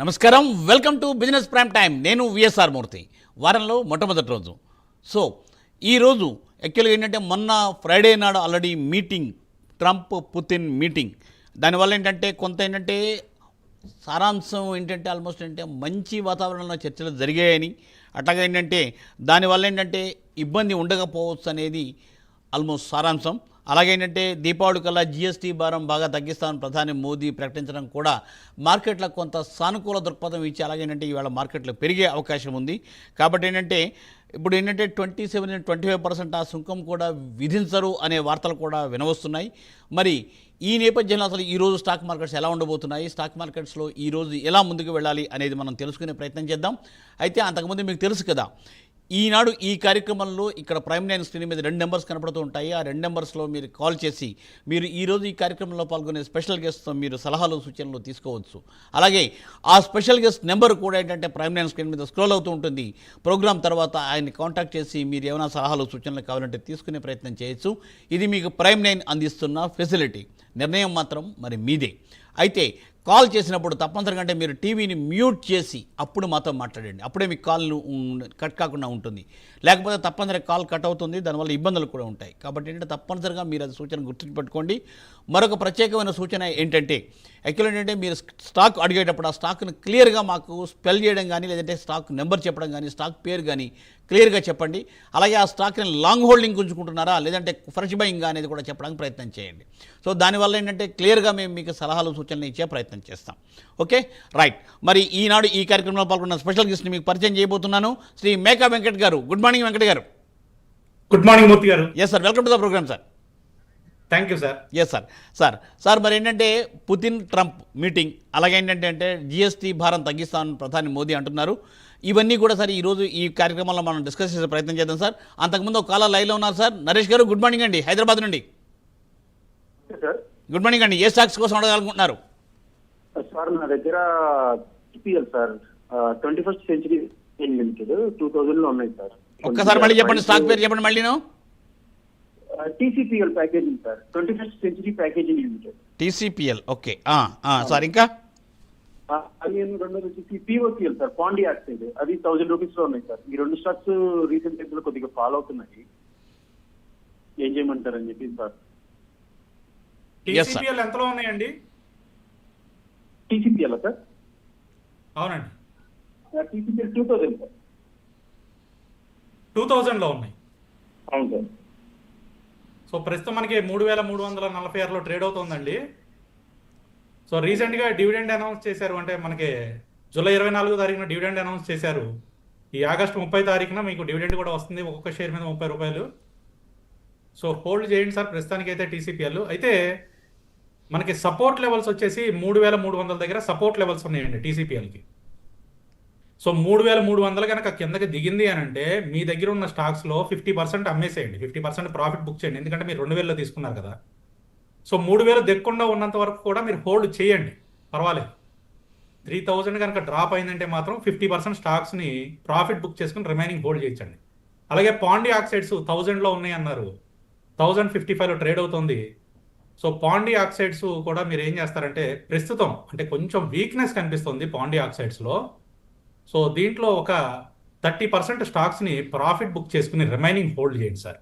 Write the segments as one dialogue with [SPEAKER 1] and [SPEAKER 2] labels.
[SPEAKER 1] నమస్కారం. Welcome to business prime time నేను VSR Murthy. వారంలో మొట్టమొదటి రోజు. సో ఈరోజు యాక్చువల్గా ఏంటంటే మొన్న ఫ్రైడే నాడు already meeting Trump Putin meeting దానివల్ల ఏంటంటే కొంత ఏంటంటే సారాంశం ఏంటంటే ఆల్మోస్ట్ ఏంటంటే మంచి వాతావరణంలో చర్చలు జరిగాయని. అట్లాగే ఏంటంటే దానివల్ల ఏంటంటే ఇబ్బంది ఉండకపోవచ్చు అనేది ఆల్మోస్ట్ సారాంశం. అలాగే ఏంటంటే దీపావళి కల్లా జిఎస్టీ భారం బాగా తగ్గిస్తామని ప్రధాని మోదీ ప్రకటించడం కూడా మార్కెట్లకు కొంత సానుకూల దృక్పథం ఇచ్చి అలాగే ఏంటంటే ఇవాళ మార్కెట్లో పెరిగే అవకాశం ఉంది. కాబట్టి ఏంటంటే ఇప్పుడు ఏంటంటే twenty seven twenty five percent ఆ సుంకం కూడా విధించరు అనే వార్తలు కూడా వినవస్తున్నాయి. మరి ఈ నేపథ్యంలో అసలు ఈరోజు స్టాక్ మార్కెట్స్ ఎలా ఉండబోతున్నాయి? స్టాక్ మార్కెట్స్లో ఈరోజు ఎలా ముందుకు వెళ్ళాలి అనేది మనం తెలుసుకునే ప్రయత్నం చేద్దాం. అయితే అంతకుముందు మీకు తెలుసు కదా ఈనాడు ఈ కార్యక్రమంలో ఇక్కడ ప్రైమ్ లైన్ స్క్రీన్ మీద రెండు నెంబర్స్ కనపడుతూ ఉంటాయి. ఆ రెండు నెంబర్స్లో మీరు కాల్ చేసి మీరు ఈరోజు ఈ కార్యక్రమంలో పాల్గొనే స్పెషల్ గెస్ట్తో మీరు సలహాలు సూచనలు తీసుకోవచ్చు. అలాగే ఆ స్పెషల్ గెస్ట్ నెంబర్ కూడా ఏంటంటే ప్రైమ్ లైన్ స్క్రీన్ మీద స్క్రోల్ అవుతూ ఉంటుంది. ప్రోగ్రామ్ తర్వాత ఆయన్ని కాంటాక్ట్ చేసి మీరు ఏమైనా సలహాలు సూచనలు కావాలంటే తీసుకునే ప్రయత్నం చేయొచ్చు. ఇది మీకు ప్రైమ్ లైన్ అందిస్తున్న ఫెసిలిటీ. నిర్ణయం మాత్రం మరి మీదే. అయితే కాల్ చేసినప్పుడు తప్పనిసరిగా అంటే మీరు టీవీని మ్యూట్ చేసి అప్పుడు మాతో మాట్లాడండి. అప్పుడే మీకు కాల్ కట్ కాకుండా ఉంటుంది. లేకపోతే తప్పనిసరిగా కాల్ కట్ అవుతుంది. దానివల్ల ఇబ్బందులు కూడా ఉంటాయి. కాబట్టి ఏంటంటే తప్పనిసరిగా మీరు అది సూచన గుర్తుపెట్టుకోండి. మరొక ప్రత్యేకమైన సూచన ఏంటంటే యాక్చువల్ ఏంటంటే మీరు స్టాక్ అడిగేటప్పుడు ఆ స్టాక్ను క్లియర్గా మాకు స్పెల్ చేయడం కానీ లేదంటే స్టాక్ నెంబర్ చెప్పడం కానీ స్టాక్ పేరు కానీ క్లియర్గా చెప్పండి. అలాగే ఆ స్టాక్ని లాంగ్ హోల్డింగ్ ఉంచుకుంటున్నారా లేదంటే ఫ్రెష్ బయింగ్ అనేది కూడా చెప్పడానికి ప్రయత్నం చేయండి. సో దానివల్ల ఏంటంటే క్లియర్గా మేము మీకు సలహాలు సూచనలు ఇచ్చే ప్రయత్నం చేస్తాం. ఓకే రైట్ మరి ఈనాడు ఈ కార్యక్రమంలో పాల్గొన్న స్పెషల్ గెస్ట్ని మీకు పరిచయం చేయబోతున్నాను శ్రీ మేకా వెంకట్ గారు. గుడ్ మార్నింగ్ వెంకట్ గారు.
[SPEAKER 2] గుడ్ మార్నింగ్ మూర్తి గారు.
[SPEAKER 1] Yes sir welcome to the programme sir
[SPEAKER 2] thank you sir
[SPEAKER 1] yes sir sir sir మరి ఏంటంటే పుతిన్ ట్రంప్ మీటింగ్ అలాగే ఏంటంటే అంటే జిఎస్టీ భారం తగ్గిస్తామని ప్రధాని మోదీ అంటున్నారు. ఇవన్నీ కూడా సార్ ఈరోజు ఈ కార్యక్రమంలో మనం డిస్కస్ చేసే ప్రయత్నం చేద్దాం సార్ అంతకుముందు ఒక కాల లైవ్లో ఉన్నారు సార్ నరేష్ గారు గుడ్ మార్నింగ్ అండి. హైదరాబాద్ నుండి.
[SPEAKER 3] సార్
[SPEAKER 1] గుడ్ మార్నింగ్ అండి. ఏ స్టాక్స్ కోసం అడగాలనుకుంటున్నారు?
[SPEAKER 3] సార్ నా దగ్గర TPL sir twenty first century limited two థౌజండ్లో ఉన్నాయి సార్
[SPEAKER 1] ఒక్కసారి మళ్ళీ చెప్పండి స్టాక్ పేరు చెప్పండి మళ్ళీ
[SPEAKER 3] TCPL packaging sir twenty first century packaging limited
[SPEAKER 1] TCPL okay sir ఇంకా?
[SPEAKER 3] అది రెండోది వచ్చేసి పిఓసిఎల్ సార్ పాండి ఆక్సైడ్ అది థౌజండ్ రూపీస్లో ఉన్నాయి సార్ ఈ రెండు స్టాక్స్ రీసెంట్ టైమ్స్లో కొద్దిగా ఫాలో అవుతున్నాయి. ఏం చేయమంటారని చెప్పి సార్.
[SPEAKER 2] టీసీపీఎల్ ఎంతలో ఉన్నాయండి?
[SPEAKER 3] టీసీపీఎల్ సార్
[SPEAKER 2] అవునండి.
[SPEAKER 3] TCPL two thousand sir
[SPEAKER 2] two థౌజండ్లో ఉన్నాయి.
[SPEAKER 3] అవును సార్
[SPEAKER 2] సో ప్రస్తుతం మనకి మూడు వేల మూడు వందల నలభై ఆరులో ట్రేడ్ అవుతుందండి. సో రీసెంట్గా డివిడెండ్ అనౌన్స్ చేశారు. అంటే మనకి జూలై ఇరవై నాలుగో తారీఖున డివిడెండ్ అనౌన్స్ చేశారు. ఈ ఆగస్టు ముప్పై తారీఖున మీకు డివిడెండ్ కూడా వస్తుంది. ఒక్కొక్క షేర్ మీద ముప్పై రూపాయలు. సో హోల్డ్ చేయండి సార్. ప్రస్తుతానికి అయితే టీసీపీఎల్ అయితే మనకి సపోర్ట్ లెవెల్స్ వచ్చేసి మూడు వేల మూడు వందల దగ్గర సపోర్ట్ లెవెల్స్ ఉన్నాయండి టీసీపీఎల్కి సో మూడు వేల మూడు వందలు కనుక కిందకి దిగింది అని అంటే మీ దగ్గర ఉన్న స్టాక్స్లో ఫిఫ్టీ పర్సెంట్ అమ్మేసేయండి. ఫిఫ్టీ పర్సెంట్ ప్రాఫిట్ బుక్ చేయండి. ఎందుకంటే మీరు రెండు వేలలో తీసుకున్నారు కదా. సో మూడు వేలు దిక్కుండా ఉన్నంత వరకు కూడా మీరు హోల్డ్ చేయండి. పర్వాలేదు. త్రీ థౌజండ్ కనుక డ్రాప్ అయిందంటే మాత్రం ఫిఫ్టీ పర్సెంట్ స్టాక్స్ని ప్రాఫిట్ బుక్ చేసుకుని రిమైనింగ్ హోల్డ్ చేయించండి. అలాగే పాండి ఆక్సైడ్స్ థౌజండ్లో ఉన్నాయి అన్నారు. థౌజండ్ ఫిఫ్టీ ఫైవ్లో ట్రేడ్ అవుతుంది. సో పాండి ఆక్సైడ్స్ కూడా మీరు ఏం చేస్తారంటే ప్రస్తుతం అంటే కొంచెం వీక్నెస్ కనిపిస్తుంది పాండి ఆక్సైడ్స్లో. సో దీంట్లో ఒక థర్టీ పర్సెంట్ స్టాక్స్ని ప్రాఫిట్ బుక్ చేసుకుని రిమైనింగ్ హోల్డ్ చేయండి sir.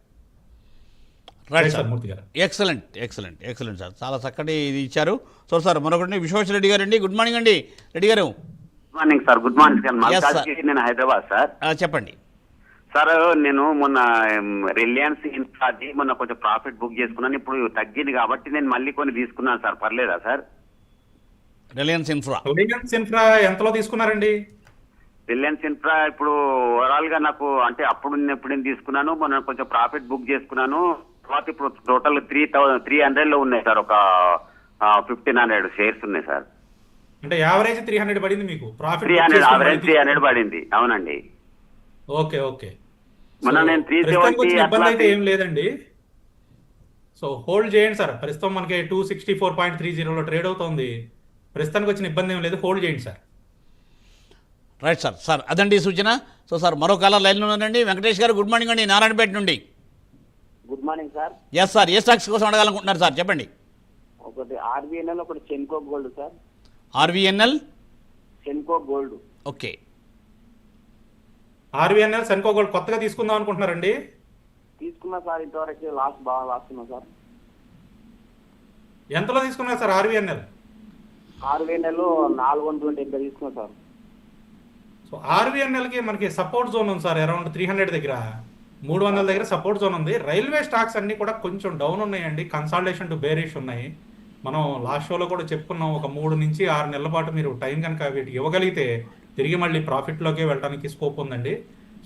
[SPEAKER 1] Right sir.
[SPEAKER 2] Murthy garu.
[SPEAKER 1] Excellent excellent excellent sir. చాలా చక్కటి ఇది ఇచ్చారు. సో సార్ మరొకటి విశ్వేశ్వర రెడ్డి గారు అండి గుడ్ మార్నింగ్ అండి. Reddy garu.
[SPEAKER 4] Good morning sir good morning నేను హైదరాబాద్ సార్
[SPEAKER 1] ఆ, చెప్పండి.
[SPEAKER 4] సార్ నేను మొన్న రిలయన్స్ ఇన్ఫ్రాది మొన్న కొంచెం ప్రాఫిట్ బుక్ చేసుకున్నాను. ఇప్పుడు తగ్గింది కాబట్టి నేను మళ్ళీ కొన్ని తీసుకున్నాను సార్ పర్లేదా sir
[SPEAKER 1] Reliance infra
[SPEAKER 2] Reliance infra ఎంతలో తీసుకున్నారండి?
[SPEAKER 4] రిలయన్స్ ఇన్ఫ్రా ఇప్పుడు ఓవరాల్గా నాకు అంటే అప్పుడు ఎప్పుడు నేను తీసుకున్నాను మొన్న కొంచెం ప్రాఫిట్ బుక్ చేసుకున్నాను. తర్వాత ఇప్పుడు టోటల్ త్రీ థౌసండ్ త్రీ హండ్రెడ్లో ఉన్నాయి సార్. ఒక ఫిఫ్టీన్ హండ్రెడ్ షేర్స్ ఉన్నాయి సార్.
[SPEAKER 2] అంటే యావరేజ్ త్రీ హండ్రెడ్ పడింది మీకు? Profit
[SPEAKER 4] three hundred average three hundred పడింది. అవునండి.
[SPEAKER 2] Okay okay.
[SPEAKER 4] మొన్న
[SPEAKER 2] సో
[SPEAKER 4] నేను త్రీ సెవెంటీ
[SPEAKER 2] ఇబ్బంది అయితే ఏం లేదండి. సో హోల్డ్ చేయండి సార్. ప్రస్తుతం మనకి two sixty four point three జీరోలో ట్రేడ్ అవుతుంది. ప్రస్తుతానికి వచ్చిన ఇబ్బంది ఏం లేదు. హోల్డ్ చేయండి సార్.
[SPEAKER 1] రైట్ సార్ సార్ అదండి సూచన. సో సార్ మరో కాలర్ లైన్లో ఉన్నారండి వెంకటేష్ గారు గుడ్ మార్నింగ్ అండి. నారాయణపేట నుండి.
[SPEAKER 5] Good morning sir.
[SPEAKER 1] Yes sir. ఏ స్టాక్స్ కోసం అడగాలనుకుంటున్నారు సార్? చెప్పండి.
[SPEAKER 5] ఒకటి ఆర్బీఎన్ఎల్ ఒకటి Senco gold sir.
[SPEAKER 1] RVNL
[SPEAKER 5] Senco gold.
[SPEAKER 1] Okay.
[SPEAKER 2] RVNL Senco gold కొత్తగా తీసుకుందాం అనుకుంటున్నారండి?
[SPEAKER 5] తీసుకున్నా సార్ ఇంతవరకు లాస్ట్ బాగా లాస్తున్నా సార్.
[SPEAKER 2] ఎంతలో తీసుకున్నారు సార్ ఆర్వీఎన్ఎల్
[SPEAKER 5] ఆరు వేల నెలలు నాలుగు వందల డెబ్బై తీసుకున్నా సార్.
[SPEAKER 2] సో ఆర్వీఎన్ఎల్కి మనకి సపోర్ట్ జోన్ ఉంది సార్ అరౌండ్ త్రీ హండ్రెడ్ దగ్గర. మూడు వందల దగ్గర సపోర్ట్ జోన్ ఉంది. రైల్వే స్టాక్స్ అన్నీ కూడా కొంచెం డౌన్ ఉన్నాయండి. కన్సాలిడేషన్ టు బేరిష్ ఉన్నాయి. మనం లాస్ట్ షోలో కూడా చెప్పుకున్నాం ఒక మూడు నుంచి ఆరు నెలల పాటు మీరు టైం కనుక వీటికి ఇవ్వగలిగితే తిరిగి మళ్ళీ ప్రాఫిట్లోకి వెళ్ళడానికి స్కోప్ ఉందండి.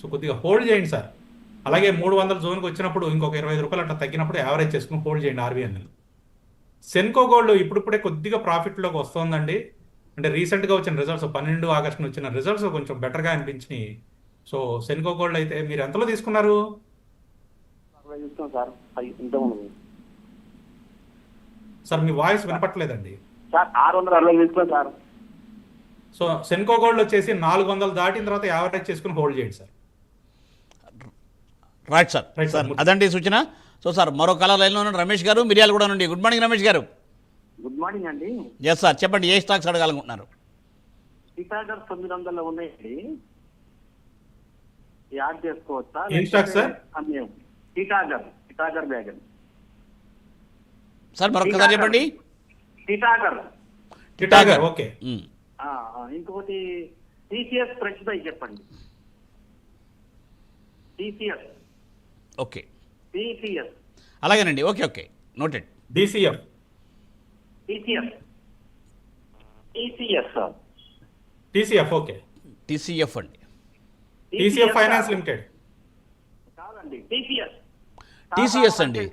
[SPEAKER 2] సో కొద్దిగా హోల్డ్ చేయండి సార్. అలాగే మూడు వందల జోన్కి వచ్చినప్పుడు ఇంకొక ఇరవై ఐదు రూపాయలు అట్లా తగ్గినప్పుడు యావరేజ్ చేసుకుని హోల్డ్ చేయండి ఆర్బీఎన్ఎల్ సెన్కో గోల్డ్ ఇప్పుడిప్పుడే కొద్దిగా ప్రాఫిట్లోకి వస్తుందండి. అంటే రీసెంట్గా వచ్చిన రిజల్ట్స్ పన్నెండు ఆగస్టున వచ్చిన రిజల్ట్స్ కొంచెం బెటర్గా అనిపించినాయి. సో సెన్కో గోల్డ్ అయితే మీరు ఎంతలో తీసుకున్నారు?
[SPEAKER 5] సార్.
[SPEAKER 2] మీ వాయిస్ వినపట్లేదండి సో సెన్కో గోల్డ్ వచ్చేసి నాలుగు వందలు దాటిన తర్వాత యావరేజ్ చేసుకుని హోల్డ్ చేయండి sir.
[SPEAKER 1] Right sir
[SPEAKER 2] Right,
[SPEAKER 1] sir
[SPEAKER 2] sir.
[SPEAKER 1] అదండి సూచన. సో సార్ మరో కళ లైన్లో ఉన్న రమేష్ గారు మిరియాలు కూడా నుండి. Good morning Ramesh garu.
[SPEAKER 5] Good morning అండి.
[SPEAKER 1] ఎస్ సార్ చెప్పండి ఏ స్టాక్స్ అడగాలనుకుంటున్నారు?
[SPEAKER 5] టిటాగర్ తొమ్మిది వందల ఉన్నాయండి యాడ్ చేసుకోవచ్చా?
[SPEAKER 2] ఏం స్టాక్ సార్?
[SPEAKER 1] సార్ మరొకసారి చెప్పండి.
[SPEAKER 5] టిటాగర్.
[SPEAKER 2] టిటాగర్ ఓకే.
[SPEAKER 5] ఆ, ఆ, ఇంకొకటి టీసీఎస్ ఫ్రెష్ బై చెప్పండి. టీసీఎస్.
[SPEAKER 1] Okay
[SPEAKER 5] TCS.
[SPEAKER 1] అలాగేనండి. Okay okay noted
[SPEAKER 2] DCF.
[SPEAKER 5] TCS TCS
[SPEAKER 2] TCF okay
[SPEAKER 1] TCF అండి
[SPEAKER 2] టీసీఎఫ్ ఫైనాన్స్ లిమిటెడ్
[SPEAKER 5] కాదండి టీసీఎస్
[SPEAKER 1] టీసీఎస్ అండి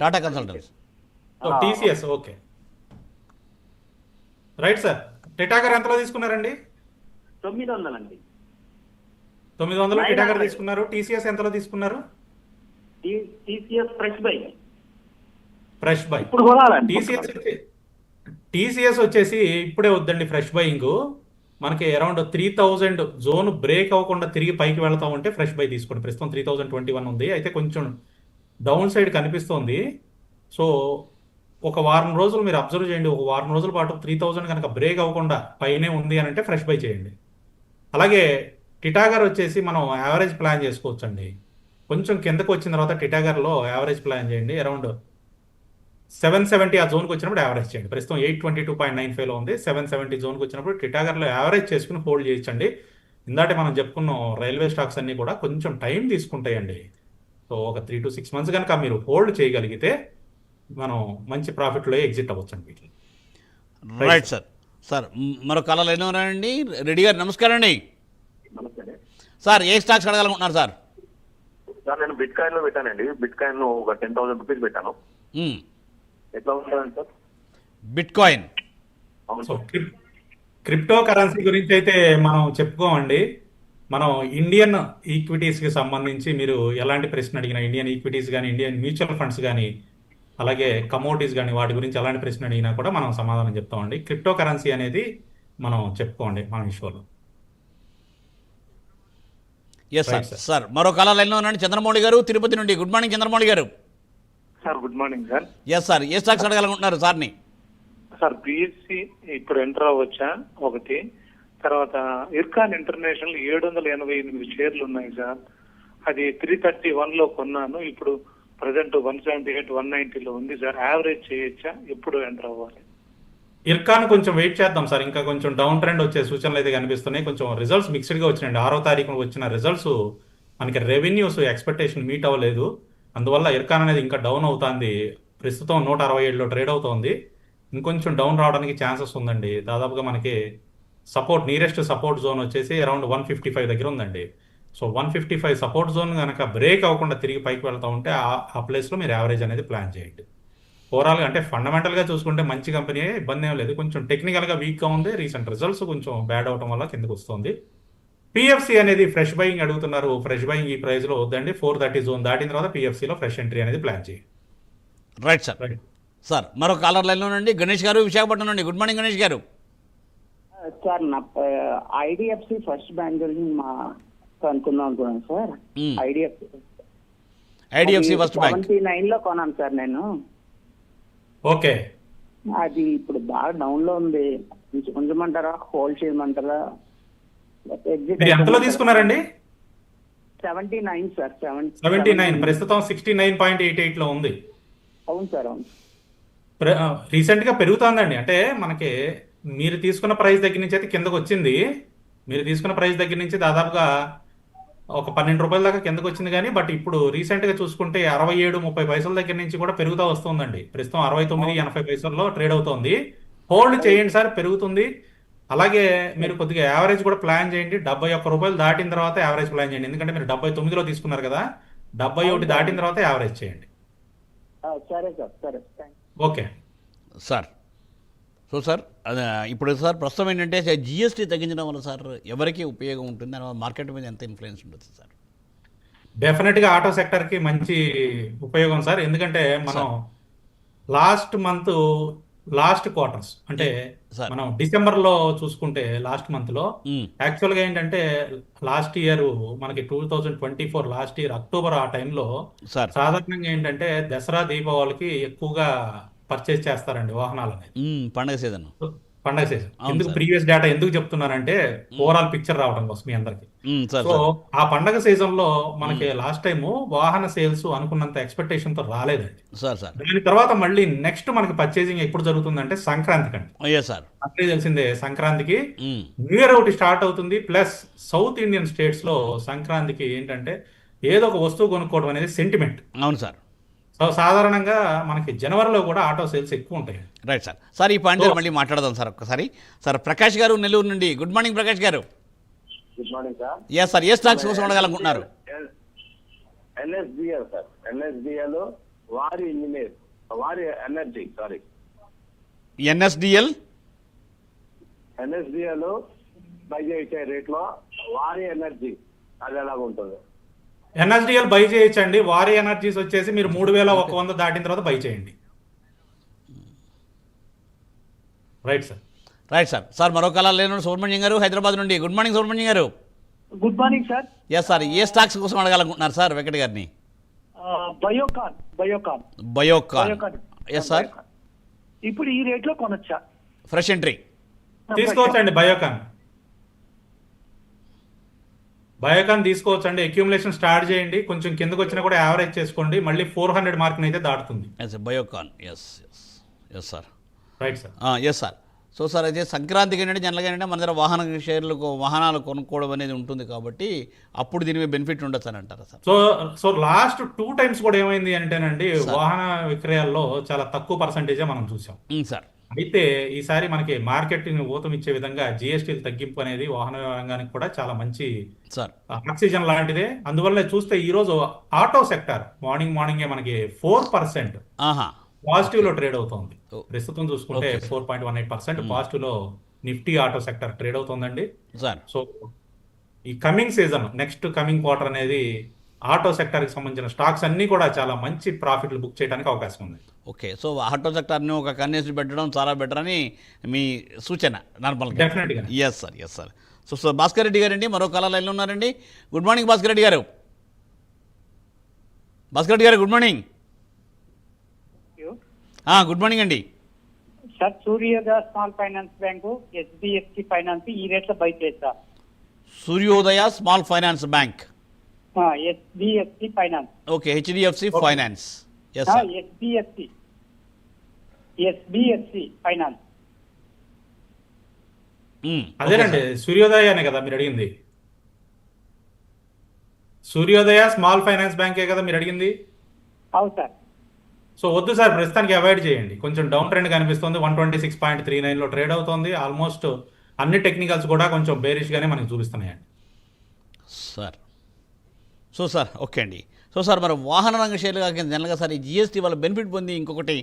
[SPEAKER 1] Tata consultancy
[SPEAKER 2] TCS okay right sir Titagarh ఎంతలో తీసుకున్నారండి
[SPEAKER 5] తొమ్మిది వందలండి
[SPEAKER 2] తొమ్మిది వందలు టిటాగర్. తీసుకున్నారు టీసీఎస్ ఎంతలో తీసుకున్నారు
[SPEAKER 5] TCS fresh buy
[SPEAKER 2] fresh buy
[SPEAKER 5] ఇప్పుడు
[SPEAKER 2] టీసీఎస్ టీసీఎస్ వచ్చేసి ఇప్పుడే వద్దండి ఫ్రెష్ బయింగ్ మనకి around three thousand zone break అవ్వకుండా తిరిగి పైకి వెళ్తా ఉంటే ఫ్రెష్ బై తీసుకోండి. ప్రస్తుతం త్రీ థౌజండ్ ట్వంటీ వన్ ఉంది. అయితే కొంచెం డౌన్ సైడ్ కనిపిస్తోంది. సో ఒక వారం రోజులు మీరు అబ్జర్వ్ చేయండి. ఒక వారం రోజుల పాటు త్రీ థౌజండ్ కనుక బ్రేక్ అవ్వకుండా పైనే ఉంది అని అంటే ఫ్రెష్ బై చేయండి. అలాగే టిటాగర్ వచ్చేసి మనం యావరేజ్ ప్లాన్ చేసుకోవచ్చండి. కొంచెం కిందకు వచ్చిన తర్వాత టిటాగర్లో యావరేజ్ ప్లాన్ చేయండి. అరౌండ్ సెవెన్ సెవెంటీ ఆ జోన్కి వచ్చినప్పుడు యావరేజ్ చేయండి. ప్రస్తుతం eight twenty two point nine ఫైవ్లో ఉంది. సెవెన్ సెవెంటీ జోన్కి వచ్చినప్పుడు టిటాగర్లో యావరేజ్ చేసుకుని హోల్డ్ చేయించండి. ఇందాటే మనం చెప్పుకున్నాం రైల్వే స్టాక్స్ అన్నీ కూడా కొంచెం టైం తీసుకుంటాయండి. సో ఒక త్రీ టు సిక్స్ మంత్స్ కనుక మీరు హోల్డ్ చేయగలిగితే మనం మంచి ప్రాఫిట్లో ఎగ్జిట్ అవ్వచ్చండి వీటిని
[SPEAKER 1] రైట్ సార్ సార్ మరో కళ లైన్లో ఉన్నారండి. రెడ్డి గారు నమస్కారం అండి. సార్ ఏ స్టాక్స్ అడగాలనుకుంటున్నారు సార్
[SPEAKER 6] సార్ నేను బిట్ కాయిన్లో పెట్టానండి. బిట్ కాయిన్లో ఒక టెన్ థౌసండ్ రూపీస్ పెట్టాను. ఎట్లా ఉంటుందండి sir?
[SPEAKER 1] Bitcoin
[SPEAKER 2] crypto currency గురించి అయితే మనం చెప్పుకోమండి. మనం ఇండియన్ ఈక్విటీస్కి సంబంధించి మీరు ఎలాంటి ప్రశ్న అడిగినా ఇండియన్ ఈక్విటీస్ కానీ ఇండియన్ మ్యూచువల్ ఫండ్స్ కానీ అలాగే కమోడిటీస్ కానీ వాటి గురించి ఎలాంటి ప్రశ్న అడిగినా కూడా మనం సమాధానం చెప్తామండి. క్రిప్టో కరెన్సీ అనేది మనం చెప్పుకోండి మన విషయంలో.
[SPEAKER 1] Yes sir. సార్ మరో కళ లైన్లో ఉన్నారండి చంద్రమౌళి గారు తిరుపతి నుండి. Good morning Chandramouli garu.
[SPEAKER 6] Sir good morning sir.
[SPEAKER 1] Yes sir ఏ స్టాక్స్ అడగాలనుకుంటున్నారు సార్ని?
[SPEAKER 6] సార్ పిఎస్సి ఇప్పుడు ఎంటర్ అవ్వచ్చా? ఒకటి. తర్వాత ఇర్కాన్ ఇంటర్నేషనల్ ఏడు వందల ఎనభై ఎనిమిది షేర్లు ఉన్నాయి సార్. అది త్రీ థర్టీ వన్లో కొన్నాను. ఇప్పుడు present one seventy eight one నైన్టీలో ఉంది సార్. యావరేజ్ చేయొచ్చా? ఎప్పుడు ఎంటర్ అవ్వాలి?
[SPEAKER 2] ఇర్కాన్ కొంచెం వెయిట్ చేద్దాం సార్. ఇంకా కొంచెం డౌన్ ట్రెండ్ వచ్చే సూచనలు అయితే కనిపిస్తున్నాయి. కొంచెం రిజల్ట్స్ మిక్స్డ్గా వచ్చినాయండి. ఆరో తారీఖున వచ్చిన రిజల్ట్స్ మనకి రెవెన్యూస్ ఎక్స్పెక్టేషన్ మీట్ అవ్వలేదు. అందువల్ల ఇర్కాన్ అనేది ఇంకా డౌన్ అవుతుంది. ప్రస్తుతం నూట అరవై ఏడులో ట్రేడ్ అవుతోంది. ఇంకొంచెం డౌన్ రావడానికి ఛాన్సెస్ ఉందండి. దాదాపుగా మనకి సపోర్ట్ నియరెస్ట్ సపోర్ట్ జోన్ వచ్చేసి అరౌండ్ వన్ ఫిఫ్టీ ఫైవ్ దగ్గర ఉందండి. So one fifty five support zone కనుక బ్రేక్ అవ్వకుండా తిరిగి పైకి వెళ్తా ఉంటే ఆ- ఆ ప్లేస్లో మీరు యావరేజ్ అనేది ప్లాన్ చేయండి. ఓవరాల్గా అంటే ఫండమెంటల్గా చూసుకుంటే మంచి కంపెనీ ఇబ్బంది ఏం లేదు. కొంచెం టెక్నికల్గా వీక్గా ఉంది రీసెంట్ రిజల్ట్స్ కొంచెం బ్యాడ్ అవడం వల్ల కిందకు వస్తుంది. పిఎఫ్సి అనేది ఫ్రెష్ బయింగ్ అడుగుతున్నారు. ఫ్రెష్ బయింగ్ ఈ ప్రైస్లో వద్దండి. ఫోర్ థర్టీ జోన్ దాటిన తర్వాత పిఎఫ్సిలో ఫ్రెష్ ఎంట్రీ అనేది ప్లాన్ చేయండి.
[SPEAKER 1] రైట్ సార్
[SPEAKER 2] రైట్
[SPEAKER 1] సార్ మరో కాలర్ లైన్లో నుండి గణేష్ గారు విశాఖపట్నం నుండి. Good morning Ganesh garu.
[SPEAKER 7] Sir నా ఐడిఎఫ్సి ఫస్ట్ బ్యాంక్ గురించి మా అనుకుందాం అనుకున్నాను sir. IDFC
[SPEAKER 1] IDFC first bank
[SPEAKER 7] seventy నైన్లో కొన్నాను సార్ నేను.
[SPEAKER 2] ఓకే
[SPEAKER 7] అది ఇప్పుడు బాగా డౌన్లో ఉంది. ఉంచ- ఉంచమంటారా? హోల్డ్ చేయమంటారా?
[SPEAKER 2] ఎంతలో తీసుకున్నారండి?
[SPEAKER 7] Seventy nine sir
[SPEAKER 2] seventy nine ప్రస్తుతం సిక్స్టీ నైన్ పాయింట్ ఎయిట్ ఎయిట్లో ఉంది.
[SPEAKER 7] అవును సార్ అవును.
[SPEAKER 2] రీసెంట్గా పెరుగుతోందండి. అంటే మనకి మీరు తీసుకున్న ప్రైస్ దగ్గర నుంచి అయితే కిందకు వచ్చింది. మీరు తీసుకున్న ప్రైస్ దగ్గర నుంచి దాదాపుగా ఒక పన్నెండు రూపాయల దాకా కిందకు వచ్చింది కానీ బట్ ఇప్పుడు రీసెంట్గా చూసుకుంటే అరవై ఏడు ముప్పై పైసల దగ్గర నుంచి కూడా పెరుగుతూ వస్తుందండి. ప్రస్తుతం అరవై తొమ్మిది ఎనభై పైసల్లో ట్రేడ్ అవుతోంది. హోల్డ్ చేయండి సార్. పెరుగుతుంది. అలాగే మీరు కొద్దిగా యావరేజ్ కూడా ప్లాన్ చేయండి. డెబ్బై ఒక్క రూపాయలు దాటిన తర్వాత యావరేజ్ ప్లాన్ చేయండి. ఎందుకంటే మీరు డెబ్బై తొమ్మిదిలో తీసుకున్నారు కదా. డెబ్బై ఒకటి దాటిన తర్వాత యావరేజ్ చేయండి.
[SPEAKER 7] ఆ, సరే sir
[SPEAKER 2] okay.
[SPEAKER 1] Sir so sir ఇప్పుడు సార్ ప్రస్తుతం ఏంటంటే జిఎస్టీ తగ్గించడం వల్ల సార్ ఎవరికి ఉపయోగం ఉంటుంది? దానివల్ల మార్కెట్ మీద ఎంత ఇన్ఫ్లుయెన్స్ ఉంటుంది సార్?
[SPEAKER 2] డెఫినెట్గా ఆటో సెక్టర్కి మంచి ఉపయోగం సార్. ఎందుకంటే మనం లాస్ట్ మంత్ లాస్ట్ క్వార్టర్స్ అంటే
[SPEAKER 1] సార్.
[SPEAKER 2] మనం డిసెంబర్లో చూసుకుంటే లాస్ట్ మంత్లో. యాక్చువల్గా ఏంటంటే లాస్ట్ ఇయర్ మనకి two thousand twenty four last year October ఆ టైంలో సాధారణంగా ఏంటంటే దసరా దీపావళికి ఎక్కువగా పర్చేస్ చేస్తారండి వాహనాలు అనేది
[SPEAKER 1] పండగ సీజన్.
[SPEAKER 2] పండగ సీజన్ ఎందుకు. ప్రీవియస్ డేటా ఎందుకు చెప్తున్నానంటే ఓవరాల్ పిక్చర్ రావడం కోసం మీ అందరికి. సో ఆ పండగ సీజన్లో మనకి లాస్ట్ టైం వాహన సేల్స్ అనుకున్నంత ఎక్స్పెక్టేషన్తో రాలేదండి దాని తర్వాత మళ్ళీ నెక్స్ట్ మనకి పర్చేసింగ్ ఎప్పుడు జరుగుతుందంటే సంక్రాంతికి అండి
[SPEAKER 1] అయ్యా సార్.
[SPEAKER 2] అట్లే తెలిసిందే సంక్రాంతికి. న్యూ ఇయర్ ఒకటి స్టార్ట్ అవుతుంది ప్లస్ సౌత్ ఇండియన్ స్టేట్స్లో సంక్రాంతికి ఏంటంటే ఏదో ఒక వస్తువు కొనుక్కోవడం అనేది సెంటిమెంట్
[SPEAKER 1] అవును సార్.
[SPEAKER 2] సో సాధారణంగా మనకి జనవరిలో కూడా ఆటో సేల్స్ ఎక్కువ ఉంటాయి.
[SPEAKER 1] రైట్ సార్ సార్ ఈ పాయింట్ మళ్ళీ మాట్లాడదాం సార్ ఒక్కసారి. సార్ ప్రకాష్ గారు నెల్లూరు నుండి. Good morning Prakash garu.
[SPEAKER 3] Good morning sir
[SPEAKER 1] yes sir ఏ స్టాక్స్ కోసం అడగాలనుకుంటున్నారు?
[SPEAKER 3] ఎన్ఎస్డిఎల్ సార్ ఎన్ఎస్డిఎల్ వారి ఇంజనీర్. వారి energy sorry
[SPEAKER 1] NSDL
[SPEAKER 3] NSDL buy చేసే రేట్లో వారి ఎనర్జీ. అది ఎలాగ ఉంటుంది
[SPEAKER 2] ఎన్ఎస్డిఎల్ బై చేయొచ్చండి. వారి ఎనర్జీస్ వచ్చేసి మీరు మూడు వేల ఒక వంద దాటిన తర్వాత బై చేయండి. Right sir.
[SPEAKER 1] Right sir. Sir మరో కళ లేను సుబ్రహ్మణ్యం గారు హైదరాబాద్ నుండి. Good morning Subrahmanyam garu.
[SPEAKER 5] Good morning sir.
[SPEAKER 1] Yes sir. ఏ స్టాక్స్ కోసం అడగాలనుకుంటున్నారు సార్ వెంకట్ గారిని?
[SPEAKER 5] Biocon Biocon.
[SPEAKER 1] Biocon.
[SPEAKER 5] Biocon.
[SPEAKER 1] Yes sir.
[SPEAKER 5] ఇప్పుడు ఈ రేట్లో కొనొచ్చా?
[SPEAKER 1] ఫ్రెష్ ఎంట్రీ
[SPEAKER 2] తీసుకోవచ్చండి బయోకాన్. బయోకాన్ తీసుకోవచ్చండి. అక్యూములేషన్ స్టార్ట్ చేయండి. కొంచెం కిందకు వచ్చినా కూడా యావరేజ్ చేసుకోండి. మళ్ళీ ఫోర్ హండ్రెడ్ మార్క్ అయితే దాటుతుంది.
[SPEAKER 1] Yes Biocon yes yes yes sir
[SPEAKER 2] right sir
[SPEAKER 1] yes sir so sir అయితే సంక్రాంతికి ఏంటంటే జనరల్గా ఏంటంటే మన దగ్గర వాహన షేర్లు వాహనాలు కొనుక్కోవడం అనేది ఉంటుంది కాబట్టి అప్పుడు దీని మీద బెనిఫిట్ ఉండొచ్చు అని అంటారా sir
[SPEAKER 2] so so last two times కూడా ఏమైంది అంటేనండి వాహన విక్రయాల్లో చాలా తక్కువ పర్సంటేజే మనం చూసాం.
[SPEAKER 1] సార్
[SPEAKER 2] అయితే ఈసారి మనకి మార్కెట్ని ఊతం ఇచ్చే విధంగా జిఎస్టీలు తగ్గింపు అనేది వాహన రంగానికి కూడా చాలా మంచి ఆక్సిజన్ లాంటిదే. అందువల్ల చూస్తే ఈ రోజు ఆటో సెక్టర్ మార్నింగ్ మార్నింగే మనకి ఫోర్ పర్సెంట్ పాజిటివ్లో ట్రేడ్ అవుతోంది. ప్రస్తుతం చూసుకుంటే. Four point one eight percent పాజిటివ్లో Nifty auto sector trade అవుతోందండి. సో ఈ coming season next coming quarter అనేది ఆటో సెక్టర్కి సంబంధించిన స్టాక్స్ అన్ని కూడా చాలా మంచి ప్రాఫిట్లు బుక్ చేయడానికి అవకాశం ఉంది.
[SPEAKER 1] ఓకే సో ఆటో సెక్టార్ని ఒక కన్నేసి పెట్టడం చాలా బెటర్ అని మీ సూచన నార్మల్గా.
[SPEAKER 2] గా.
[SPEAKER 1] Yes sir yes sir so so Bhaskar Reddy గారండి మరో కళ లైన్లో ఉన్నారండి. Good morning Bhaskar Reddy garu. Bhaskar Reddy garu good morning good morning అండి.
[SPEAKER 8] Sir Suryoday small finance bank SBFC finance ఈ రేట్లో బై చేస్తా.
[SPEAKER 1] Suryoday small finance bank.
[SPEAKER 8] SBFC finance.
[SPEAKER 1] Okay HDFC finance. Yes sir
[SPEAKER 8] SBFC finance.
[SPEAKER 2] అదేనండి సూర్యోదయ అనే కదా మీరు అడిగింది. సూర్యోదయ స్మాల్ ఫైనాన్స్ బ్యాంకే కదా మీరు అడిగింది?
[SPEAKER 8] అవును సార్.
[SPEAKER 2] సో వద్దు సార్ ప్రస్తుతానికి అవాయిడ్ చేయండి. కొంచెం డౌన్ ట్రెండ్ కనిపిస్తుంది one twenty six point three నైన్లో ట్రేడ్ అవుతుంది. ఆల్మోస్ట్ అన్ని టెక్నికల్స్ కూడా కొంచెం bearish గానే మనకి చూపిస్తున్నాయండి.
[SPEAKER 1] సార్. సో సార్ ఓకే అండి. సో సార్ మరి వాహన రంగ షేర్లు కాక జనరల్గా సార్ ఈ జిఎస్టీ వల్ల బెనిఫిట్ పొంది ఇంకొకటి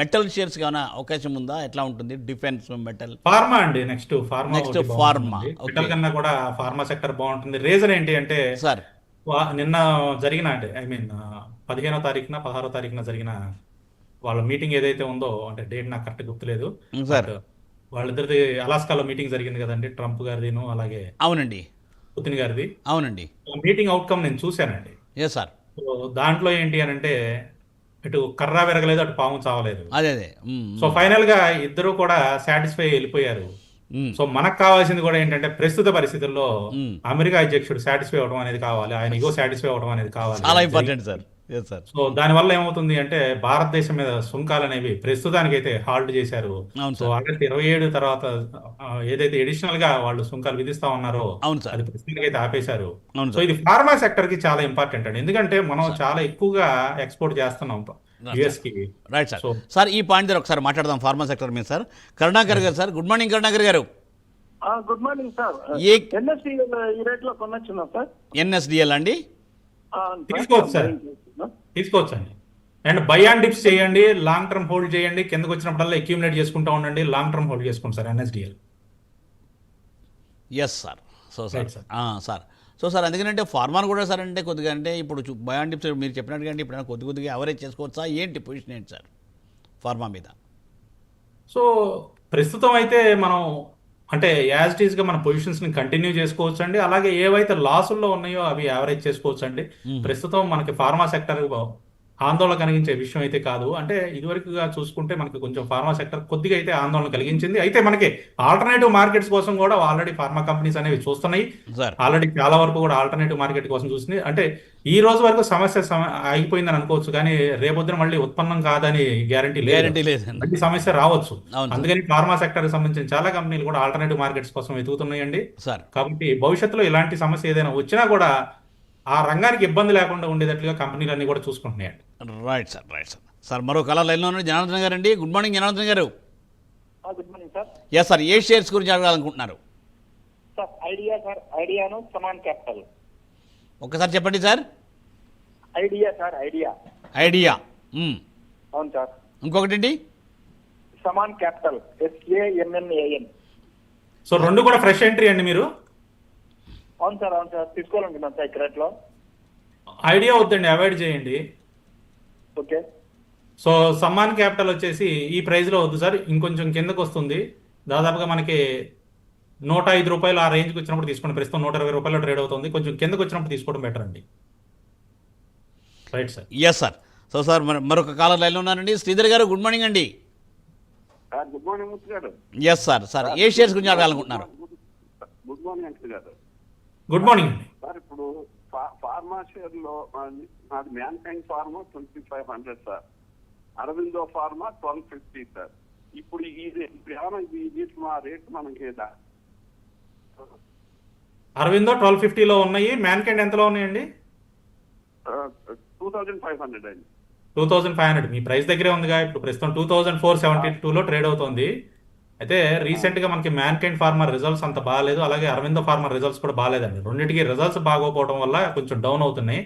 [SPEAKER 1] మెటల్ షేర్స్ ఏమైనా అవకాశం ఉందా? ఎట్లా ఉంటుంది? డిఫెన్స్ మెటల్
[SPEAKER 2] ఫార్మా అండి నెక్స్ట్ ఫార్మా బాగుంటుంది.
[SPEAKER 1] okay.
[SPEAKER 2] మెటల్ కన్నా కూడా ఫార్మా సెక్టర్ బాగుంటుంది. రీజన్ ఏంటి అంటే
[SPEAKER 1] సార్.
[SPEAKER 2] నిన్న జరిగిన అంటే ఐ మీన్ పదిహేనో తారీఖున పదహారో తారీఖున జరిగిన వాళ్ళ మీటింగ్ ఏదైతే ఉందో అంటే డేట్ నాకు కరెక్ట్ గుర్తులేదు. But వాళ్ళిద్దరిది అలాస్కాలో మీటింగ్ జరిగింది కదండి ట్రంప్ గారిదిను అలాగే
[SPEAKER 1] అవునండి.
[SPEAKER 2] పుతిన్ గారిది.
[SPEAKER 1] అవునండి.
[SPEAKER 2] మీటింగ్ అవుట్కమ్ నేను చూశానండి.
[SPEAKER 1] ఎస్ సార్
[SPEAKER 2] దాంట్లో ఏంటి అని అంటే ఇటు కర్ర విరగలేదు అటు పాము చావలేదు.
[SPEAKER 1] అదే అదే.
[SPEAKER 2] సో ఫైనల్గా ఇద్దరు కూడా సాటిస్ఫై వెళ్ళిపోయారు. సో మనకు కావాల్సింది కూడా ఏంటంటే ప్రస్తుత పరిస్థితుల్లో. అమెరికా అధ్యక్షుడు సాటిస్ఫై అవడం అనేది కావాలి ఆయన ఇగో సాటిస్ఫై అవడం అనేది కావాలి
[SPEAKER 1] చాలా ఇంపార్టెంట్ సార్.
[SPEAKER 2] సో దానివల్ల ఏమవుతుంది అంటే భారతదేశం మీద సుంకాలు అనేవి ప్రస్తుతానికి అయితే హాల్ట్ చేశారు.
[SPEAKER 1] అవును
[SPEAKER 2] సో
[SPEAKER 1] సార్
[SPEAKER 2] ఆగస్ట్ ఇరవై ఏడు తర్వాత ఏదైతే ఎడిషనల్గా వాళ్ళు సుంకాలు విధిస్తా ఉన్నారో
[SPEAKER 1] అవును సార్
[SPEAKER 2] అది ప్రస్తుతానికి అయితే ఆపేశారు.
[SPEAKER 1] అవును
[SPEAKER 2] సో
[SPEAKER 1] సార్
[SPEAKER 2] ఇది ఫార్మా సెక్టర్కి చాలా ఇంపార్టెంట్ అండి. ఎందుకంటే మనం చాలా ఎక్కువగా ఎక్స్పోర్ట్ చేస్తున్నాం యుఎస్కి
[SPEAKER 1] రైట్ సార్
[SPEAKER 2] సో
[SPEAKER 1] సార్ ఈ పాయింట్ దగ్గర ఒకసారి మాట్లాడదాం ఫార్మా సెక్టర్ మీద sir Karunakar garu sir good morning Karunakar గారు.
[SPEAKER 5] గుడ్ మార్నింగ్ సార్ ఎన్ఎస్సి ఈ రేట్లో కొనొచ్చున్నా సార్
[SPEAKER 1] ఎన్ఎస్డిఎల్ అండి?
[SPEAKER 2] తీసుకోవచ్చు సార్. తీసుకోవచ్చు అండి. అండ్ బై అండ్ డిప్స్ చేయండి లాంగ్ టర్మ్ హోల్డ్ చేయండి కిందకు వచ్చినప్పుడల్లా అక్యూమిలేట్ చేసుకుంటా ఉండండి లాంగ్ టర్మ్ హోల్డ్ చేసుకోండి sir NSDL
[SPEAKER 1] yes sir so sir. Sir so sir అందుకనంటే pharma కూడా సార్ అంటే కొద్దిగా అంటే ఇప్పుడు బయాన్ టిప్స్ మీరు చెప్పినట్టుగా అంటే ఇప్పుడు కొద్ది కొద్దిగా ఎవరేజ్ చేసుకోవచ్చా? ఏంటి పొజిషన్ ఏంటి సార్ ఫార్మా మీద.
[SPEAKER 2] సో ప్రస్తుతం అయితే మనం అంటే యాజ్ ఇట్ ఈస్గా మన పొజిషన్స్ని కంటిన్యూ చేసుకోవచ్చు అండి అలాగే ఏవైతే లాసుల్లో ఉన్నాయో అవి యావరేజ్ చేసుకోవచ్చు అండి ప్రస్తుతం మనకి ఫార్మా సెక్టర్ ఆందోళన కలిగించే విషయం అయితే కాదు. అంటే ఇదివరకుగా చూసుకుంటే మనకి కొంచెం ఫార్మా సెక్టర్ కొద్దిగా అయితే ఆందోళన కలిగించింది. అయితే మనకి ఆల్టర్నేటివ్ మార్కెట్స్ కోసం కూడా ఆల్రెడీ ఫార్మా కంపెనీస్ అనేవి చూస్తున్నాయి. ఆల్రెడీ చాలా వరకు కూడా ఆల్టర్నేటివ్ మార్కెట్ కోసం చూసింది అంటే ఈ రోజు వరకు సమస్య సమ- ఆగిపోయిందని అనుకోవచ్చు కానీ రేపొద్దున మళ్ళీ ఉత్పన్నం కాదని గ్యారంటీ లేదు. మళ్ళీ సమస్య రావచ్చు. అందుకని ఫార్మా సెక్టర్ సంబంధించిన చాలా కంపెనీలు కూడా ఆల్టర్నేటివ్ మార్కెట్స్ కోసం వెతుకుతున్నాయండి. కాబట్టి భవిష్యత్తులో ఇలాంటి సమస్య ఏదైనా వచ్చినా కూడా ఆ రంగానికి ఇబ్బంది లేకుండా ఉండేటట్లుగా కంపెనీలన్నీ కూడా చూసుకుంటున్నాయండి.
[SPEAKER 1] Right sir right sir sir మరో కలర్ లైన్లో ఉన్న జనార్దన్ గారు అండి good morning Janardhan garu.
[SPEAKER 5] Good morning sir
[SPEAKER 1] yes sir ఏ షేర్స్ గురించి అడగాలనుకుంటున్నారు?
[SPEAKER 5] సార్ ఐడియా సార్ ఐడియాను సమాన్ క్యాపిటల్
[SPEAKER 1] ఒక్కసారి చెప్పండి sir
[SPEAKER 5] idea sir idea
[SPEAKER 1] idea.
[SPEAKER 5] అవును సార్
[SPEAKER 1] ఇంకొకటి అండి
[SPEAKER 5] సమాన్ క్యాపిటల్ ఎస్ఏఎంఎంఏఎన్
[SPEAKER 2] సో రెండు కూడా ఫ్రెష్ ఎంట్రీ అండి మీరు?
[SPEAKER 5] అవును సార్ అవును సార్. తీసుకోవాలనుకున్నాను సార్ ఇక్కడ రేట్లో.
[SPEAKER 2] ఐడియా వద్దండి అవాయిడ్ చేయండి.
[SPEAKER 5] ఓకే.
[SPEAKER 2] సో సమ్మాన్ క్యాపిటల్ వచ్చేసి ఈ ప్రైస్లో వద్దు సార్. ఇంకొంచెం కిందకు వస్తుంది. దాదాపుగా మనకి నూట ఐదు రూపాయలు ఆ రేంజ్కి వచ్చినప్పుడు తీసుకోండి. ప్రస్తుతం నూట ఇరవై రూపాయలు ట్రేడ్ అవుతుంది. కొంచెం కిందకు వచ్చినప్పుడు తీసుకోవడం బెటర్ అండి. Right sir.
[SPEAKER 1] Yes sir so sir మరి మరొక కాలర్ లైన్లో ఉన్నారండి శ్రీధర్ గారు గుడ్ మార్నింగ్ అండి.
[SPEAKER 9] Good morning
[SPEAKER 1] yes sir sir ఏ షేర్స్ గురించి అడగాలనుకుంటున్నారు?
[SPEAKER 9] Good morning garu.
[SPEAKER 2] Good morning
[SPEAKER 9] sir ఇప్పుడు ఫార్మా షేర్లో నాది Mankind pharma twenty five hundred sir. Aurobindo pharma twelve fifty sir. ఇప్పుడు ఇది ఇప్పుడు ఏమైనా ఇది మా రేట్ మనకి దా-
[SPEAKER 2] అరవిందో ట్వెల్వ్ ఫిఫ్టీలో ఉన్నాయి. మ్యాన్ క్యాండ్ ఎంతలో ఉన్నాయండి?
[SPEAKER 9] టూ థౌజండ్ ఫైవ్ హండ్రెడ్ అండి.
[SPEAKER 2] Two thousand five hundred. మీ ప్రైస్ దగ్గరే ఉందిగా. ఇప్పుడు ప్రస్తుతం టూ థౌజండ్ ఫోర్ సెవెంటీ టూలో ట్రేడ్ అవుతుంది. అయితే రీసెంట్గా మనకి మ్యాన్ కైండ్ ఫార్మర్ రిజల్ట్స్ అంత బాగాలేదు. అలాగే అరవిందో ఫార్మర్ రిజల్ట్స్ కూడా బాగాలేదండి. రెండింటికి రిజల్ట్స్ బాగోకపోవడం వల్ల కొంచెం డౌన్ అవుతున్నాయి.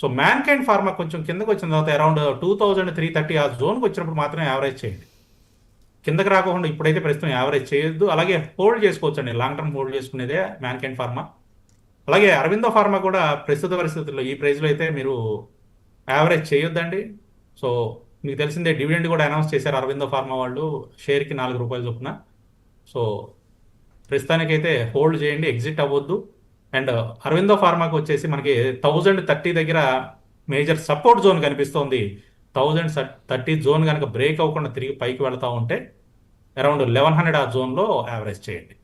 [SPEAKER 2] సో మ్యాన్ కైండ్ ఫార్మా కొంచెం కిందకు వచ్చిన తర్వాత around two thousand three thirty ఆ జోన్కి వచ్చినప్పుడు మాత్రమే యావరేజ్ చేయండి. కిందకి రాకుండా ఇప్పుడైతే ప్రస్తుతం యావరేజ్ చేయొద్దు. అలాగే హోల్డ్ చేసుకోవచ్చు అండి లాంగ్ టర్మ్ హోల్డ్ చేసుకునేదే మ్యాన్ కైండ్ ఫార్మా అలాగే అరవిందో ఫార్మా కూడా ప్రస్తుత పరిస్థితుల్లో ఈ ప్రైస్లో అయితే మీరు యావరేజ్ చేయొద్దండి. సో మీకు తెలిసిందే డివిడెండ్ కూడా అనౌన్స్ చేశారు అరవిందో ఫార్మా వాళ్ళు. షేర్కి నాలుగు రూపాయలు చొప్పున. సో ప్రస్తుతానికైతే హోల్డ్ చేయండి ఎగ్జిట్ అవ్వద్దు. అండ్ అరవిందో ఫార్మాకి వచ్చేసి మనకి థౌజండ్ థర్టీ దగ్గర మేజర్ సపోర్ట్ జోన్ కనిపిస్తోంది. థౌజండ్ థర్టీ జోన్ కనుక బ్రేక్ అవ్వకుండా తిరిగి పైకి వెళ్తా ఉంటే అరౌండ్ లెవెన్ హండ్రెడ్ ఆ జోన్లో యావరేజ్ చేయండి.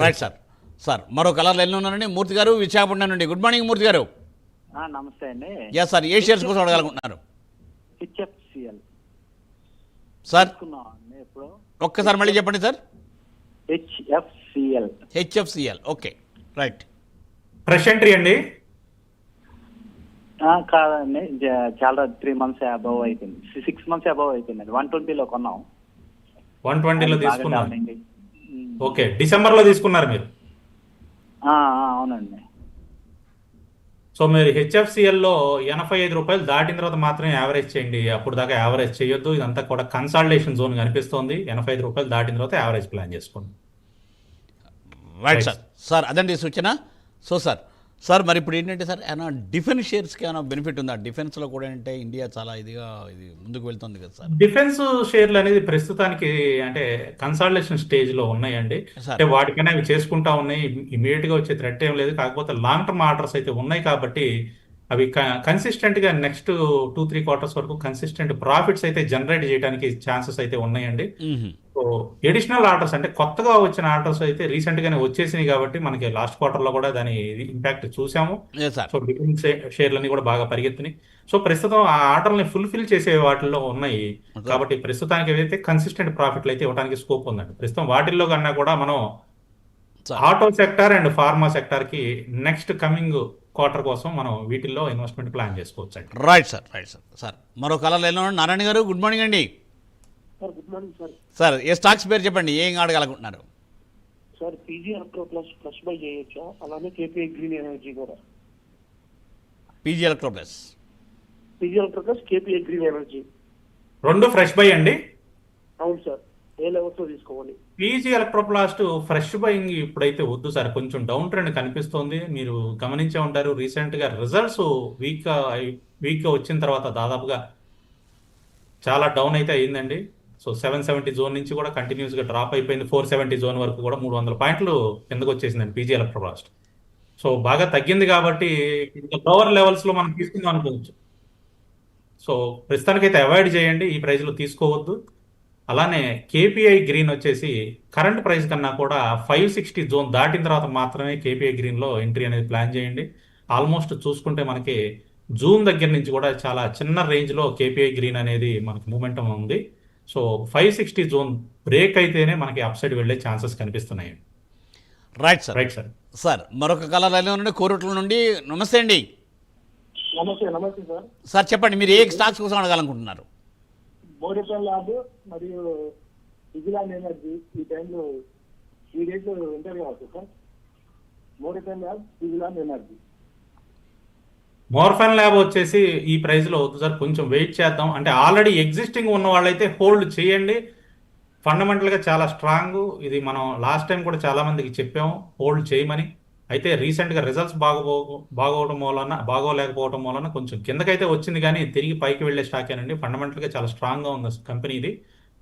[SPEAKER 1] Right sir. సార్ మరో కలర్ లైన్లో ఉన్నారండి. మూర్తి గారు విశాఖపట్నం నుండి. గుడ్ మార్నింగ్ మూర్తి గారు.
[SPEAKER 7] నమస్తే అండి.
[SPEAKER 1] ఎస్ సార్ ఏ షేర్స్ కోసం అడగాలనుకుంటున్నారు?
[SPEAKER 7] హెచ్ఎఫ్సిఎల్
[SPEAKER 1] సార్
[SPEAKER 7] తీసుకున్నాం
[SPEAKER 1] ఒక్కసారి మళ్ళీ చెప్పండి sir.
[SPEAKER 7] HFCL.
[SPEAKER 1] HFCL okay right.
[SPEAKER 2] Fresh entry అండి?
[SPEAKER 7] కాదండి చాలా త్రీ మంత్స్ అబవ్ అయిపోయింది. సిక్స్ మంత్స్ అబవ్ అయిపోయింది వన్ ట్వంటీలో కొన్నాం.
[SPEAKER 2] వన్ ట్వంటీలో.
[SPEAKER 7] ఉమ్.
[SPEAKER 2] ఓకే డిసెంబర్లో తీసుకున్నారు మీరు?
[SPEAKER 7] అవునండి.
[SPEAKER 2] సో మీరు హెచ్ఎఫ్సిఎల్లో ఎనభై ఐదు రూపాయలు దాటిన తర్వాత మాత్రమే యావరేజ్ చేయండి. అప్పుడు దాకా యావరేజ్ చేయొద్దు. ఇదంతా కూడా కన్సాలిడేషన్ జోన్ కనిపిస్తోంది. ఎనభై ఐదు రూపాయలు దాటిన తర్వాత యావరేజ్ ప్లాన్ చేసుకోండి.
[SPEAKER 1] రైట్. సార్ సార్ అదండి సూచన. సో సార్ సార్ మరి ఇప్పుడు ఏంటంటే సార్ ఏమైనా డిఫెన్స్ షేర్స్కి ఏమైనా బెనిఫిట్ ఉందా? డిఫెన్స్లో కూడా అంటే ఇండియా చాలా ఇదిగా ఇది ముందుకు వెళ్తుంది కదా సార్.
[SPEAKER 2] డిఫెన్స్ షేర్లు అనేది ప్రస్తుతానికి అంటే కన్సాలిడేషన్ స్టేజ్లో ఉన్నాయండి. అంటే వాటికైనా అవి చేసుకుంటా ఉన్నాయి. ఇమీడియట్గా వచ్చే థ్రెట్ ఏం లేదు. కాకపోతే లాంగ్ టర్మ్ ఆర్డర్స్ అయితే ఉన్నాయి కాబట్టి అవి కన్సిస్టెంట్గా నెక్స్ట్ టూ త్రీ క్వార్టర్స్ వరకు కన్సిస్టెంట్ ప్రాఫిట్స్ అయితే జనరేట్ చేయడానికి ఛాన్సెస్ అయితే ఉన్నాయండి. సో ఎడిషనల్ ఆర్డర్స్ అంటే కొత్తగా వచ్చిన ఆర్డర్స్ అయితే రీసెంట్ గానే వచ్చేసినాయి కాబట్టి మనకి లాస్ట్ క్వార్టర్లో కూడా దాని ఇంపాక్ట్ చూసాము. సో డిఫరెంట్ షేర్లన్నీ కూడా బాగా పరిగెత్తినాయి. సో ప్రస్తుతం ఆ ఆర్డర్ని ఫుల్ఫిల్ చేసే వాటిల్లో ఉన్నాయి. కాబట్టి ప్రస్తుతానికి ఏదైతే కన్సిస్టెంట్ ప్రాఫిట్లు అయితే ఇవ్వడానికి స్కోప్ ఉందండి. ప్రస్తుతం వాటిల్లో కన్నా కూడా మనం ఆటో సెక్టార్ అండ్ ఫార్మా సెక్టార్కి నెక్స్ట్ కమింగ్ క్వార్టర్ కోసం మనం వీటిల్లో ఇన్వెస్ట్మెంట్ ప్లాన్ చేసుకోవచ్చు అండి
[SPEAKER 1] right sir right sir sir మరో కలర్ ఉన్న నారాయణ గారు గుడ్ మార్నింగ్ అండి.
[SPEAKER 5] Sir good morning sir
[SPEAKER 1] sir ఏ స్టాక్స్ పేరు చెప్పండి? ఏం ఆడగలుగుతున్నారు
[SPEAKER 5] sir PG electro plus plus buy చేయొచ్చా? అలానే కేపీఐ గ్రీన్ ఎనర్జీ కూడా.
[SPEAKER 1] PG electro plus
[SPEAKER 5] PG electro plus KPI green energy
[SPEAKER 2] రెండు ఫ్రెష్ బై అండి.
[SPEAKER 5] అవును సార్ ఏ లెవెల్స్లో తీసుకోవాలి.
[SPEAKER 2] పీజీ ఎలక్ట్రోప్లాస్ట్ ఫ్రెష్ బయింగ్ ఇప్పుడైతే వద్దు సార్. కొంచెం డౌన్ ట్రెండ్ కనిపిస్తోంది. మీరు గమనించే ఉంటారు రీసెంట్గా రిజల్ట్స్ వీక్ వీక్ వచ్చిన తర్వాత దాదాపుగా చాలా డౌన్ అయితే అయిందండి. సో సెవెన్ సెవెంటీ జోన్ నుంచి కూడా కంటిన్యూస్గా డ్రాప్ అయిపోయింది. ఫోర్ సెవెంటీ జోన్ వరకు కూడా మూడు వందల పాయింట్లు కిందకు వచ్చేసిందండి పీజీ ఎలక్ట్రోప్లాస్ట్. సో బాగా తగ్గింది కాబట్టి లోవర్ లెవెల్స్లో మనం తీసుకుందాం అనుకోవచ్చు. సో ప్రస్తుతానికైతే అవాయిడ్ చేయండి. ఈ ప్రైస్లో తీసుకోవద్దు. అలానే కేపీఐ గ్రీన్ వచ్చేసి కరెంట్ ప్రైస్ కన్నా కూడా ఫైవ్ సిక్స్టీ జోన్ దాటిన తర్వాత మాత్రమే కేపీఐ గ్రీన్లో ఎంట్రీ అనేది ప్లాన్ చేయండి. ఆల్మోస్ట్ చూసుకుంటే మనకి జూన్ దగ్గర నుంచి కూడా చాలా చిన్న రేంజ్లో కేపీఐ గ్రీన్ అనేది మనకి మూమెంటం ఉంది. So five sixty zone break అయితేనే మనకి అప్ సైడ్ వెళ్ళే ఛాన్సెస్ కనిపిస్తున్నాయి.
[SPEAKER 1] Right sir.
[SPEAKER 2] Right sir.
[SPEAKER 1] Sir మరొక కలర్ లైన్లో నుండి కోరుట్ల నుండి నమస్తే అండి.
[SPEAKER 5] నమస్తే నమస్తే సార్.
[SPEAKER 1] సార్ చెప్పండి మీరు ఏ స్టాక్స్ కోసం అడగాలనుకుంటున్నారు?
[SPEAKER 5] బోరిపల్ ల్యాబ్ మరియు విజిలాన్ ఎనర్జీ ఈ టైంలో ఈ డేట్ ఎంటర్ కావచ్చు సార్. మోరిపల్ ల్యాబ్ విజిలాన్ ఎనర్జీ.
[SPEAKER 2] మోర్ఫన్ ల్యాబ్ వచ్చేసి ఈ ప్రైస్లో సార్. కొంచెం వెయిట్ చేద్దాం. అంటే ఆల్రెడీ ఎగ్జిస్టింగ్ ఉన్న వాళ్ళైతే హోల్డ్ చేయండి. ఫండమెంటల్గా చాలా స్ట్రాంగ్. ఇది మనం లాస్ట్ టైం కూడా చాలా మందికి చెప్పాము. హోల్డ్ చేయమని. అయితే రీసెంట్గా రిజల్ట్స్ బాగో బాగోవడం వలన బాగోలేకపోవడం వలన కొంచెం కిందకైతే వచ్చింది కానీ తిరిగి పైకి వెళ్ళే స్టాకేనండి ఫండమెంటల్గా చాలా స్ట్రాంగ్గా ఉంది కంపెనీ ఇది.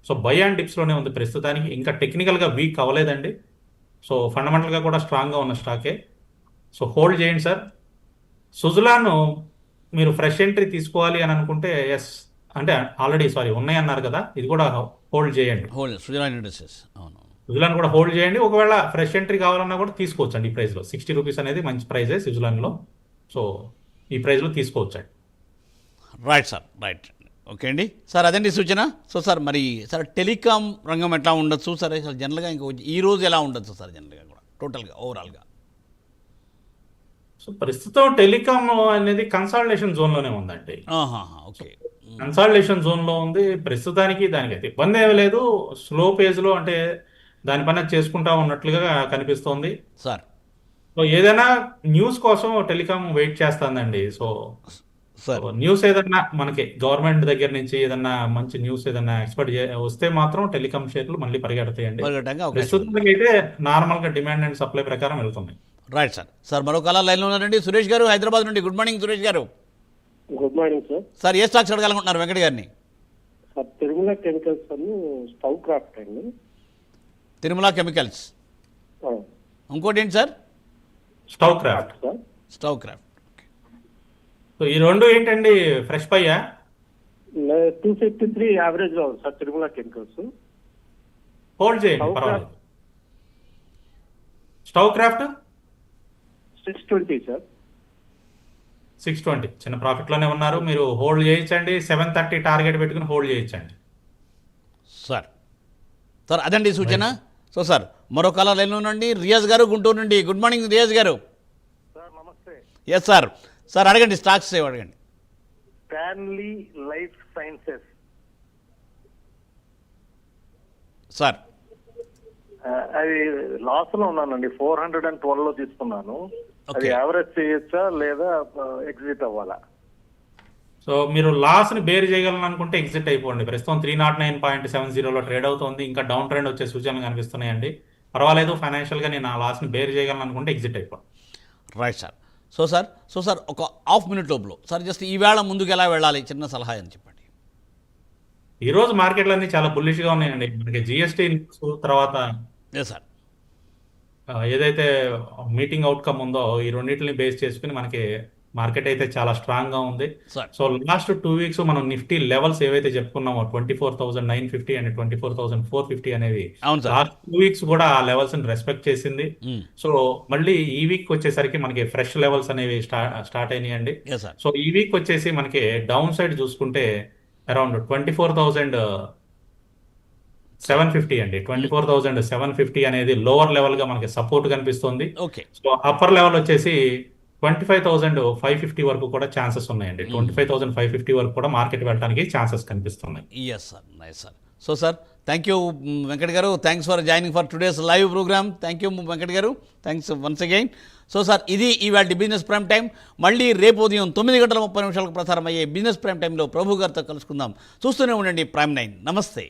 [SPEAKER 2] సో బై అండ్ డిప్స్లోనే ఉంది ప్రస్తుతానికి. ఇంకా టెక్నికల్గా వీక్ అవ్వలేదండి. సో ఫండమెంటల్గా కూడా స్ట్రాంగ్గా ఉన్న స్టాకే సో హోల్డ్ చేయండి సార్ సుజులాను మీరు ఫ్రెష్ ఎంట్రీ తీసుకోవాలి అని అనుకుంటే ఎస్ అంటే ఆల్రెడీ సారీ ఉన్నాయి అన్నారు కదా. ఇది కూడా హోల్డ్ చేయండి.
[SPEAKER 1] హోల్డ్ సుజలాన్ ఇండస్ట్రీస్ అవును.
[SPEAKER 2] సుజులాన్ కూడా హోల్డ్ చేయండి. ఒకవేళ ఫ్రెష్ ఎంట్రీ కావాలన్నా కూడా తీసుకోవచ్చు అండి ఈ ప్రైస్లో సిక్స్టీ రూపీస్ అనేది మంచి ప్రైజే సుజులాన్లో సో ఈ ప్రైస్లో తీసుకోవచ్చు అండి
[SPEAKER 1] రైట్ సార్ రైట్ ఓకే అండి. సార్ అదండి సూచన. సో సార్ మరి సార్ టెలికాం రంగం ఎట్లా ఉండొచ్చు? సార్ అసలు జనరల్గా ఇంకా ఈ రోజు ఎలా ఉండొచ్చు సార్ జనరల్గా కూడా? టోటల్గా ఓవరాల్గా
[SPEAKER 2] సో ప్రస్తుతం టెలికామ్ అనేది కన్సాలిడేషన్ జోన్లోనే ఉందండి.
[SPEAKER 1] ఓకే
[SPEAKER 2] కన్సాలిడేషన్ జోన్లో ఉంది. ప్రస్తుతానికి దానికైతే ఇబ్బంది ఏమీ లేదు. స్లో పేజ్లో అంటే దాని పని అది చేసుకుంటా ఉన్నట్లుగా కనిపిస్తోంది.
[SPEAKER 1] సార్.
[SPEAKER 2] సో ఏదైనా న్యూస్ కోసం టెలికాం వెయిట్ చేస్తుందండి. So
[SPEAKER 1] sir.
[SPEAKER 2] న్యూస్ ఏదన్నా మనకి గవర్నమెంట్ దగ్గర నుంచి ఏదన్నా మంచి న్యూస్ ఏదన్నా ఎక్స్పెక్ట్ వస్తే మాత్రం టెలికాం షేర్లు మళ్ళీ పరిగెడతాయండి. ప్రస్తుతానికి అయితే నార్మల్గా డిమాండ్ అండ్ సప్లై ప్రకారం వెళ్తున్నాయి
[SPEAKER 1] రైట్ సార్. సార్ మరో కళ లైన్లో ఉన్నారండి సురేష్ గారు హైదరాబాద్ నుండి. గుడ్ మార్నింగ్ సురేష్ గారు.
[SPEAKER 5] Good morning sir.
[SPEAKER 1] సార్ ఏ స్టాక్స్ అడగాలనుకుంటున్నారు వెంకట గారిని?
[SPEAKER 5] సార్ తిరుమల కెమికల్స్ అని స్టవ్ క్రాఫ్ట్ అండి.
[SPEAKER 1] తిరుమల కెమికల్స్. ఇంకోటి ఏంటి sir?
[SPEAKER 2] Stove kraft
[SPEAKER 5] sir.
[SPEAKER 1] Stove kraft
[SPEAKER 2] so ఈ రెండు ఏంటండి ఫ్రెష్ పయ్యా
[SPEAKER 5] టూ ఫిఫ్టీ త్రీ యావరేజ్లో ఉంది సార్ తిరుమల కెమికల్స్.
[SPEAKER 2] హోల్డ్ చేయండి పర్వాలేదు. Stove Kraft
[SPEAKER 5] six twenty sir.
[SPEAKER 2] Six twenty చిన్న ప్రాఫిట్లోనే ఉన్నారు. మీరు హోల్డ్ చేయించండి. సెవెన్ థర్టీ టార్గెట్ పెట్టుకుని హోల్డ్ చేయించండి.
[SPEAKER 1] సార్. సార్ అదండి సూచన? సో సార్ మరో కళ లైన్లో నుండి రియాజ్ గారు గుంటూరు నుండి. Good morning Riyaz garu.
[SPEAKER 5] Sir నమస్తే.
[SPEAKER 1] ఎస్ సార్ సార్ అడగండి స్టాక్స్ ఏవో అడగండి?
[SPEAKER 5] Stanley life sciences.
[SPEAKER 1] సార్.
[SPEAKER 5] అది లాస్లో ఉన్నానండి. ఫోర్ హండ్రెడ్ అండ్ ట్వెల్వ్లో తీసుకున్నాను. అది. యావరేజ్ చేయొచ్చా లేదా ఎగ్జిట్ అవ్వాలా?
[SPEAKER 2] సో మీరు లాస్ని బేర్ చేయగలను అనుకుంటే ఎగ్జిట్ అయిపోండి. ప్రస్తుతం three naught nine point seven జీరోలో ట్రేడ్ అవుతుంది. ఇంకా డౌన్ ట్రెండ్ వచ్చే సూచనలు కనిపిస్తున్నాయండి. పర్వాలేదు ఫైనాన్షియల్గా నేను ఆ లాస్ని బేర్ చేయగలను అనుకుంటే ఎగ్జిట్ అయిపోండి.
[SPEAKER 1] Right sir so sir so sir ఒక హాఫ్ మినిట్ లోపల సార్ జస్ట్ ఈవేళ ముందుకు ఎలా వెళ్ళాలి? చిన్న సలహా అని చెప్పండి?
[SPEAKER 2] ఈ రోజు మార్కెట్లన్నీ చాలా బుల్లిష్గా ఉన్నాయండి. మనకి జిఎస్టీ తర్వాత
[SPEAKER 1] సార్
[SPEAKER 2] ఏదైతే మీటింగ్ అవుట్కమ్ ఉందో ఈ రెండింటిని బేస్ చేసుకుని మనకి మార్కెట్ అయితే చాలా స్ట్రాంగ్గా ఉంది. సో లాస్ట్ టూ వీక్స్ మనం నిఫ్టీ లెవెల్స్ ఏవైతే చెప్పుకున్నామో twenty four thousand nine fifty and twenty four thousand four fifty
[SPEAKER 1] sir
[SPEAKER 2] last two weeks కూడా ఆ లెవెల్స్ని రెస్పెక్ట్ చేసింది. సో మళ్ళీ ఈ వీక్ వచ్చేసరికి మనకి ఫ్రెష్ లెవెల్స్ అనేవి స్టార్ట్ అయినాయండి. సో ఈ వీక్ వచ్చేసి మనకి డౌన్ సైడ్ చూసుకుంటే around twenty four thousand seven fifty అండి. Twenty four thousand seven fifty అనేది లోవర్ లెవెల్గా మనకి సపోర్ట్ కనిపిస్తుంది. సో అప్పర్ లెవెల్ వచ్చేసి twenty five thousand five fifty వరకు కూడా ఛాన్సెస్ ఉన్నాయండి. Twenty five thousand five fifty వరకు కూడా మార్కెట్ వెళ్ళడానికి ఛాన్సెస్ కనిపిస్తున్నాయి.
[SPEAKER 1] Yes sir nice sir so sir thank you Venkat garu. Thanks for joining for today's live programme thank you Venkat garu. Thanks once again so sir ఇది ఇవాళ business prime time మళ్ళీ రేపు ఉదయం తొమ్మిది గంటల ముప్పై నిమిషాలకు ప్రసారం అయ్యే బిజినెస్ ప్రైమ్ టైంలో ప్రభు గారితో కలుసుకుందాం. చూస్తూనే ఉండండి ప్రైమ్ నైన్ నమస్తే